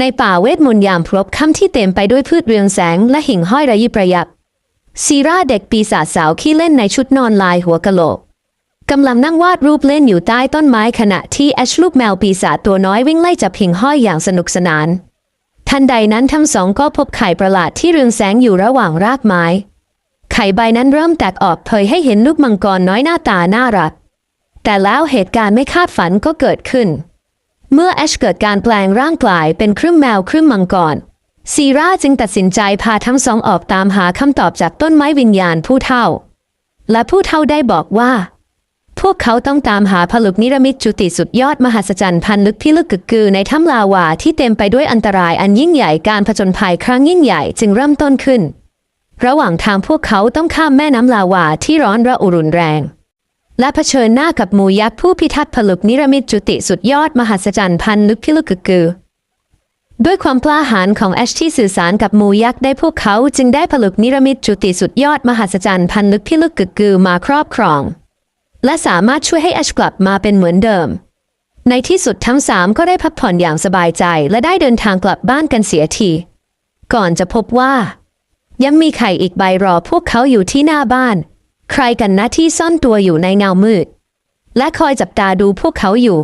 ในป่าเวทมนต์ยามพรบค่ำที่เต็มไปด้วยพืชเรืองแสงและหิ่งห้อยระยิบระยับซีราเด็กปีศาจสาวขี้เล่นในชุดนอนลายหัวกะโหลกกำลังนั่งวาดรูปเล่นอยู่ใต้ต้นไม้ขณะที่แอชลูกแมวปีศาจตัวน้อยวิ่งไล่จับหิ่งห้อยอย่างสนุกสนาน ทันใดนั้นทั้งสองก็พบไข่ประหลาดที่เรืองแสงอยู่ระหว่างรากไม้ ไข่ใบนั้นเริ่มแตกออกเผยให้เห็นลูกมังกรน้อยหน้าตาน่ารัก แต่แล้วเหตุการณ์ไม่คาดฝันก็เกิดขึ้น เมื่อแอชเกิดการแปลงร่างกลายเป็นครึ่งแมวครึ่งมังกรซีราจึงตัดสินใจพาทั้งสองออกตามหาคำตอบจากต้นไม้วิญญาณผู้เฒ่า และผู้เฒ่าได้บอกว่า พวกเขาต้องตามหาผลึกนิรมิตจุติสุดยอดมหัศจรรย์พันลึกพิลึกกึกกือในถ้ำลาวาที่เต็มไปด้วยอันตรายอันยิ่งใหญ่การผจญภัยครั้งยิ่งใหญ่จึงเริ่มต้นขึ้น ระหว่างทางพวกเขาต้องข้ามแม่น้ำลาวาที่ร้อนระอุรุนแรง และเผชิญหน้ากับหมูยักษ์ผู้พิทักษ์ผลึกนิรมิตจุติสุดยอดมหัศจรรย์พันลึกพิลึกกึกกือด้วยความกล้าหาญของแอชที่สื่อสารกับหมูยักษ์ได้พวกเขาจึงได้ผลึกนิรมิตจุติสุดยอดมหัศจรรย์พันลึกพิลึกกึกกือมาครอบครอง และสามารถช่วยให้แอชกลับมาเป็นเหมือนเดิม ในที่สุดทั้งสามก็ได้พักผ่อนอย่างสบายใจ และได้เดินทางกลับบ้านกันเสียทีก่อนจะพบว่า ยังมีไข่อีกใบรอพวกเขาอยู่ที่หน้าบ้าน ใครกันนะที่ซ่อนตัวอยู่ในเงามืด และคอยจับตาดูพวกเขาอยู่